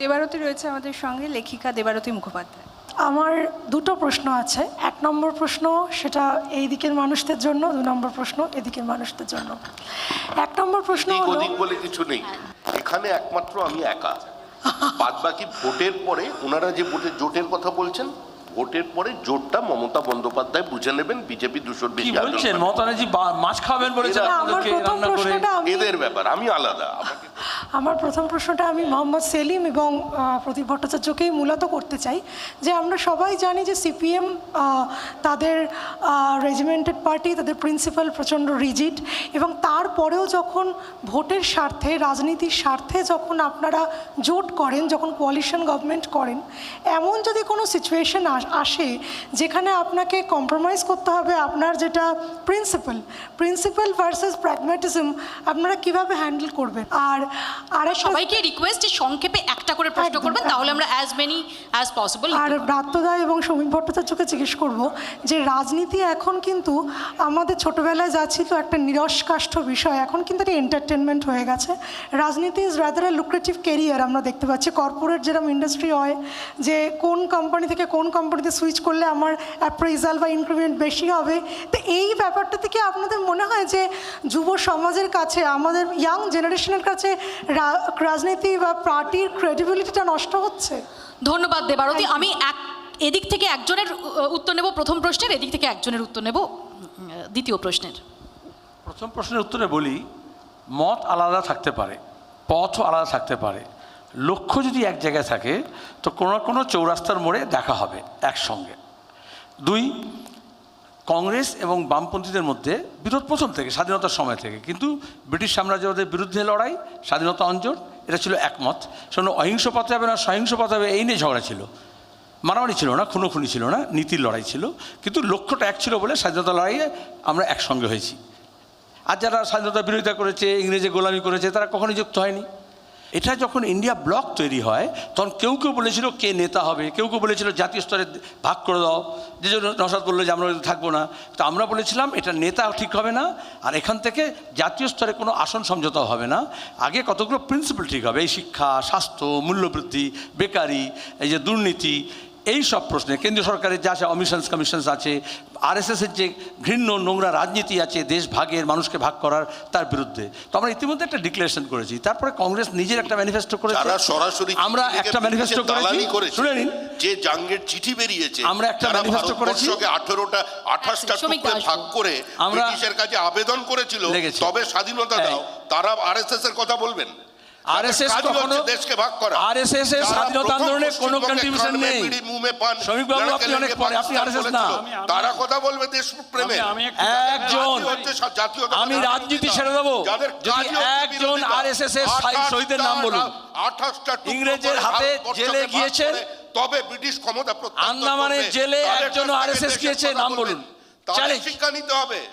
দেবারতী রয়েছে আমাদের সঙ্গে লেখিকা দেবারতী মুখোপাধ্যায়। আমার দুটো প্রশ্ন আছে। এক নম্বর প্রশ্ন সেটা এই দিকের মানুষদের জন্য দু নম্বর প্রশ্ন এদিকের মানুষদের জন্য। এক নম্বর প্রশ্ন বলে কিছু নেই। এখানে একমাত্র আমি একা। বাদ বাকি ভোটের পরে ওনারা যে ভোটের জোটের কথা বলছেন ভোটের পরে জোটটা মমতা বন্দ্যোপাধ্যায় বুঝে নেবেন বিজেপি দুশোর বেশি বলছেন পাবে। মমতা ব্যানার্জি বা- মাছ খাবেন বলেছেন এদের ব্যাপার আমি আলাদা আমার প্রথম প্রশ্নটা আমি মোহাম্মদ সেলিম এবং প্রদীপ ভট্টাচার্যকেই মূলত করতে চাই যে আমরা সবাই জানি যে সিপিএম তাদের রেজিমেন্টেড পার্টি তাদের প্রিন্সিপাল প্রচণ্ড রিজিড এবং তারপরেও যখন ভোটের স্বার্থে রাজনীতির স্বার্থে যখন আপনারা জোট করেন যখন কোয়ালিশন গভর্নমেন্ট করেন এমন যদি কোনো সিচুয়েশন আসে যেখানে আপনাকে কম্প্রোমাইজ করতে হবে আপনার যেটা প্রিন্সিপাল প্রিন্সিপাল ভার্সেস প্র্যাগম্যাটিজম আপনারা কীভাবে হ্যান্ডেল করবেন? আর আর সবাইকে রিকোয়েস্ট সংক্ষেপে একটা করে প্রশ্ন করবেন তাহলে আমরা অ্যাজ মেনি অ্যাজ পসিবল আর ব্রাত্যদা এবং সমীপ ভট্টাচার্যকে জিজ্ঞেস করব যে রাজনীতি এখন কিন্তু আমাদের ছোটবেলায় যা ছিল একটা নিরস্কাষ্ঠ বিষয় এখন কিন্তু একটা এন্টারটেনমেন্ট হয়ে গেছে। রাজনীতি is rather a lucrative career আমরা দেখতে পাচ্ছি। কর্পোরেট যেরকম ইন্ডাস্ট্রি হয় যে কোন কোম্পানি থেকে কোন কোম্পানিতে সুইচ করলে আমার অ্যাপ্রাইজাল বা ইনক্রিমেন্ট বেশি হবে। তো এই ব্যাপারটা থেকে আপনাদের মনে হয় যে যুব সমাজের কাছে আমাদের ইয়াং জেনারেশনের কাছে রা- রাজনীতি বা পার্টির ক্রেডিবিলিটিটা নষ্ট হচ্ছে? ধন্যবাদ দেবারতী আমি এক এদিক থেকে একজনের উত্তর নেব প্রথম প্রশ্নের এদিক থেকে একজনের উত্তর নেব দ্বিতীয় প্রশ্নের। প্রথম প্রশ্নের উত্তরে বলি মত আলাদা থাকতে পারে পথও আলাদা থাকতে পারে। লক্ষ্য যদি এক জায়গায় থাকে, তো কোনো কোনো চৌরাস্তার মোড়ে দেখা হবে একসঙ্গে। দুই, কংগ্রেস এবং বামপন্থীদের মধ্যে বিরোধ প্রথম থেকে, স্বাধীনতার সময় থেকে। কিন্তু ব্রিটিশ সাম্রাজ্যবাদের বিরুদ্ধে লড়াই, স্বাধীনতা অঞ্চল, এটা ছিল একমত। সেজন্য অহিংস পথে হবে না, সহিংস পথে হবে এই নিয়ে ঝগড়া ছিল। মারামারি ছিল না, খুনোখুনি ছিল না, নীতির লড়াই ছিল। কিন্তু লক্ষ্যটা এক ছিল বলে স্বাধীনতা লড়াইয়ে আমরা একসঙ্গে হয়েছি। আর যারা স্বাধীনতা বিরোধিতা করেছে, ইংরেজি গোলামি করেছে, তারা কখনোই যুক্ত হয়নি। এটা যখন ইন্ডিয়া ব্লক তৈরি হয়, তখন কেউ কেউ বলেছিল কে নেতা হবে, কেউ কেউ বলেছিল জাতীয় স্তরে ভাগ করে দাও। যে জন্য নসাদ বলল যে আমরা থাকব না। তো আমরা বলেছিলাম, এটা নেতা ঠিক হবে না, আর এখান থেকে জাতীয় স্তরে কোনো আসন সমঝোতা হবে না। আগে কতগুলো প্রিন্সিপাল ঠিক হবে, এই শিক্ষা, স্বাস্থ্য, মূল্যবৃদ্ধি, বেকারি, এই যে দুর্নীতি এই সব প্রশ্নে কেন্দ্রীয় সরকারের যা আছে অমিশনস কমিশনস আছে আরএসএসের যে ঘৃণ্য নোংরা রাজনীতি আছে দেশ ভাগের মানুষকে ভাগ করার তার বিরুদ্ধে। তো আমরা ইতিমধ্যে একটা ডিক্লারেশন করেছি। তারপরে কংগ্রেস নিজের একটা ম্যানিফেস্টো করেছে। সরাসরি আমরা একটা ম্যানিফেস্টো করেছি। শুনে নিন। যে জাঙ্গের চিঠি বেরিয়েছে আমরা একটা manifesto করেছি। ভারতবর্ষকে আঠেরোটা আঠাশটা শ্রমিক টুকরে ভাগ করে আমরা- ব্রিটিশের কাছে আবেদন করেছিল। তবে স্বাধীনতা হ্যাঁ। দাও তারা আরএসএস এর কথা বলবেন? RSS কখনো- দেশকে ভাগ করা। RSS এর স্বাধীনতা আন্দোলনে কোনো পশ্চিমবঙ্গে contribution খান মে নেই। বিড়ি, মুহ মে পান, শ্রমিক বাবু, আপনি অনেক পরে, আপনি পাকিস্তান না। আমি- তারা কথা বলবে দেশ প্রেমে একজন রাজনীতি ছেড়ে দেবো। যদি একজন। আরএসএস এর শহীদের নাম বলুন। আঠাশটা টুকরো ইংরেজের হাতে জেলে গিয়েছেন। তবে ব্রিটিশ ক্ষমতা প্রত্যাখ্যান আন্দামানের জেলে একজন দেশের গিয়েছে, নাম বলুন। শিক্ষা নিতে হবে।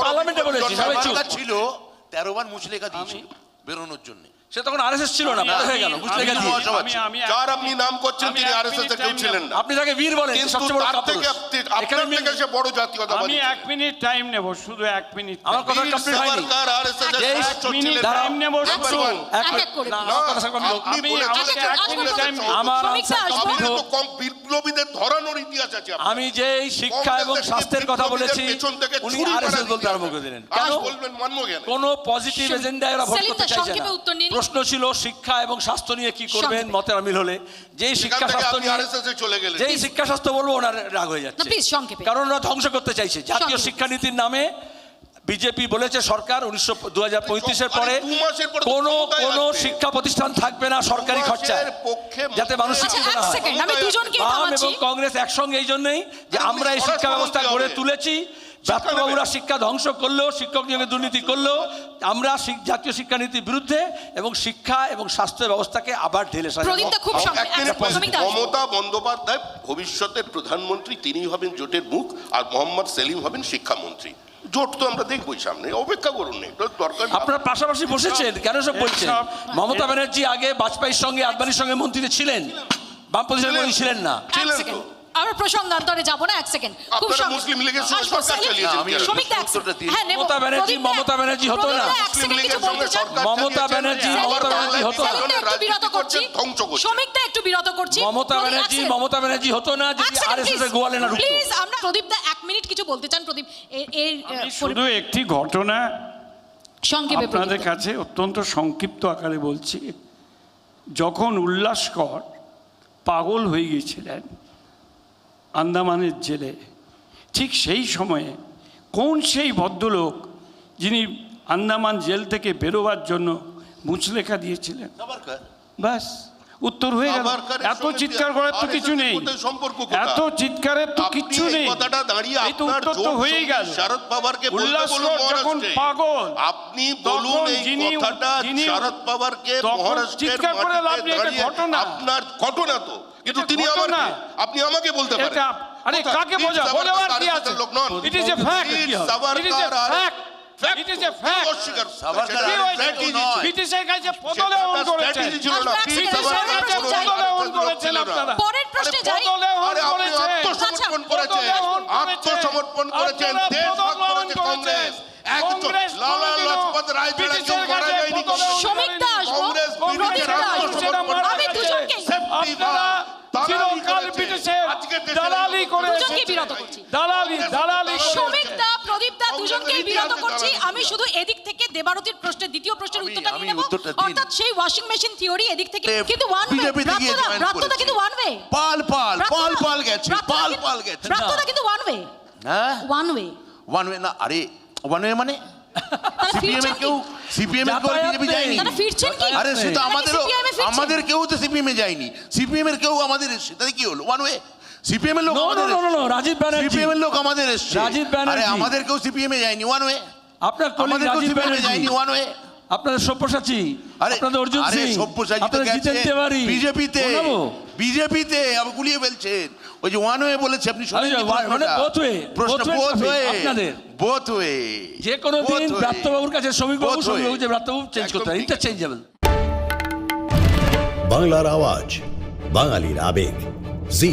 পার্লামেন্টে বলেছি, সবাই ছিল তেরো বার মুচলেখা দিয়েছিল। বেরোনোর জন্য সে তখন আরএসএস ছিল না পরে হয়ে গেল। আমি এক- যার আপনি নাম করছেন তিনি আরএসএস এর মিনিট কেউ ছিলেন না আপনি তাকে বীর বলেন সবচেয়ে বড় কাপুরুষ। থেকে আপনি- আপনার থেকে সে বড় জাতীয়তাবাদী আমি এক মিনিট টাইম নেব শুধু এক মিনিট আমার কথা কমপ্লিট হয়নি সাভারকার RSS এর মিনিট। টাইম নেব শুধু। এক এক এক করে না, কথা আমি- বলেছেন আমাকে মিনিট কংগ্রেসের time- সভাপতি। আমার আনসার কমপ্লিট তো হোক। কম বিপ্লবীদের ধরানোর ইতিহাস আছে আমি যে শিক্ষা এবং স্বাস্থ্যের কথা বলেছি উনি আরএসএস বলতে আরম্ভ করে দিলেন। কেন? বলবেন মানবো কেন? কোনো পজিটিভ এজেন্ডায় ওরা ভোট করতে চাইছে না। প্রশ্ন ছিল শিক্ষা এবং স্বাস্থ্য নিয়ে কি করবেন। মতের অমিল হলে যেই সেখান শিক্ষা স্বাস্থ্য নিয়ে RSS এ চলে গেলেন। যেই শিক্ষা স্বাস্থ্য বলব ওনার রাগ হয়ে যাচ্ছে। কারণ ওরা ধ্বংস করতে চাইছে। জাতীয়। শিক্ষানীতির নামে বিজেপি বলেছে সরকার উনিশশো দু হাজার পঁয়ত্রিশের পরে কোনো কোনো শিক্ষা প্রতিষ্ঠান থাকবে না সরকারি খরচায়। পক্ষে যাতে মানুষ আচ্ছা শিক্ষিত না হয়। বাম এবং কংগ্রেস একসঙ্গে এই জন্যই যে আমরা এই শিক্ষা ব্যবস্থা গড়ে। তুলেছি ব্রাত্যবাবুরা শিক্ষা ধ্বংস করলেও শিক্ষক নিয়োগে দুর্নীতি করলেও আমরা জাতীয় শিক্ষানীতির বিরুদ্ধে এবং শিক্ষা এবং স্বাস্থ্য ব্যবস্থাকে আবার ঢেলে আচ্ছা, মমতা বন্দ্যোপাধ্যায় ভবিষ্যতের প্রধানমন্ত্রী তিনি হবেন জোটের মুখ আর মোহাম্মদ সেলিম হবেন শিক্ষামন্ত্রী। জোট তো আমরা দেখবই সামনে অপেক্ষা করুন এটা দরকার নেই। আপনারা পাশাপাশি বসেছেন কেন সব বলছেন? মমতা ব্যানার্জি আগে বাজপেয়ীর সঙ্গে আদবানির সঙ্গে মন্ত্রীতে ছিলেন বামপন্থী সঙ্গে ছিলেন না। ছিলেন তো। আমরা প্রসঙ্গান্তরে যাব না এক সেকেন্ড খুব আপনারা মুসলিম লীগের সঙ্গে সরকার চালিয়েছেন আমি কেন? শ্রমিকদা এক উত্তরটা দিন। হ্যাঁ নেব মমতা ব্যানার্জি, মমতা ব্যানার্জি হতো না। এক মুসলিম সেকেন্ড কিছু লীগের বলতে সঙ্গে চান সরকার মমতা চালিয়েছেন, ব্যানার্জি, মমতা ব্যানার্জি হতো না। একটু রাজনীতি বিরত করছি করছেন, ধ্বংস করছেন একটু বিরত করছি মমতা প্রদীপ, ব্যানার্জি সেকেন্ড। মমতা ব্যানার্জি হতো না যদি আর এস. গোয়ালে না ঢুকতো প্লিজ আমরা প্রদীপদা এক মিনিট কিছু বলতে চান প্রদীপ এ- এর আহ, শুধু একটি ঘটনা সংক্ষেপে আপনাদের। কাছে অত্যন্ত সংক্ষিপ্ত আকারে বলছি যখন উল্লাসকর পাগল হয়ে গিয়েছিলেন আন্দামানের জেলে। ঠিক সেই সময়ে কোন সেই ভদ্রলোক যিনি আন্দামান জেল থেকে বেরোবার জন্য মুচলেখা দিয়েছিলেন? ব্যাস উত্তর হয়ে গেল। এত চিৎকার করার তো কিছু নেই? এত চিৎকারের তো এই নেই। এই তো উত্তর তো হয়েই গেল। শরদ পাওয়ারকে বলতে যখন পাগল। আপনি বলুন এই কথাটা শরদ পাওয়ারকে মহারাষ্ট্রের মাটিতে ঘটনা। আপনার ঘটনা তো। কিন্তু তিনি আমার আপনি আমাকে বলতে পারেন। আরে কাকে বোঝা বোঝাবার কি আছে। It is a fact it is a fact Fact. Is তো। এ ফ্যাক্ট অস্বীকার। ব্রিটিশের কাছে পদলেহন একটা করেছেন strategy ছিল না। আসব, এক বীর সেকেন্ড, সাভারকার পরের প্রশ্নে যাই। পদলেহন লোক করেছেন আপনারা পরের প্রশ্নে যাই। পদলেহন আরে করেছেন। আত্মসমর্পণ করেছেন। আত্মসমর্পণ করেছেন। দেশ ভাগ করেছে। কংগ্রেস। কংগ্রেস লালা কোনোদিনও রায় ছাড়া কেউ মারা যায়নি। পদলেহন শ্রমিকদা কংগ্রেস কংগ্রেস ব্রিটিশের আত্মসমর্পণ আমি করেছে। আপনারা দালালি চিরকাল ব্রিটিশের দালালি করে করে দুজনকেই বিরত করছি আমি শুধু এদিক থেকে দেবারতির প্রশ্নের দ্বিতীয় প্রশ্নের উত্তরটা নিয়ে নেব। অর্থাৎ সেই ওয়াশিং মেশিন থিওরি এদিক থেকে কিন্তু ওয়ান ওয়ে। কিন্তু ওয়ান ওয়ে পাল পাল পাল পাল গেছে পাল পাল গেছে। কিন্তু ওয়ান ওয়ে হ্যাঁ? ওয়ান ওয়ে ওয়ান ওয়ে না আরে ওয়ান ওয়ে মানে? সিপিএম এর কেউ সিপিএম এর কেউ বিজেপি যায়নি। আরে সে তো আমাদেরও? আমাদের কেউ তো সিপিএম এ যায়নি। সিপিএম এর কেউ আমাদের তাতে কি হলো? ওয়ান ওয়ে সিপিএম এর লোক No, no, আমাদের no, no, no, Rajib Banerjee. CPM এর লোক আমাদের এসছে রাজীব ব্যানার্জি। আরে আমাদের কেউ সিপিএম এ যায়নি ওয়ান ওয়ে আপনার কলিগ আমাদের কেউ রাজীব সিপিএম এ ব্যানার্জি যায়নি ওয়ান ওয়ে আপনাদের সব্যসাচী আরে আপনাদের অর্জুন আরে সিং সব্যসাচী তো আপনাদের জিতেন গেছে তেওয়ারি বিজেপিতে? বিজেপিতে আবার গুলিয়ে ফেলছেন ওই যে ওয়ান ওয়ে বলেছে আপনি শুনেন one- মানে both way, প্রশ্ন both way বোথ আপনাদের। বোথ ওয়ে যে কোনো দিন ব্রাত্যবাবুর কাছে শ্রমিকবাবু Both way. শ্রমিকবাবু যে ব্রাত্যবাবু চেঞ্জ করতে হয় একদম ঠিক। ইন্টারচেঞ্জেবল বাংলার আওয়াজ বাঙালির আবেগ জি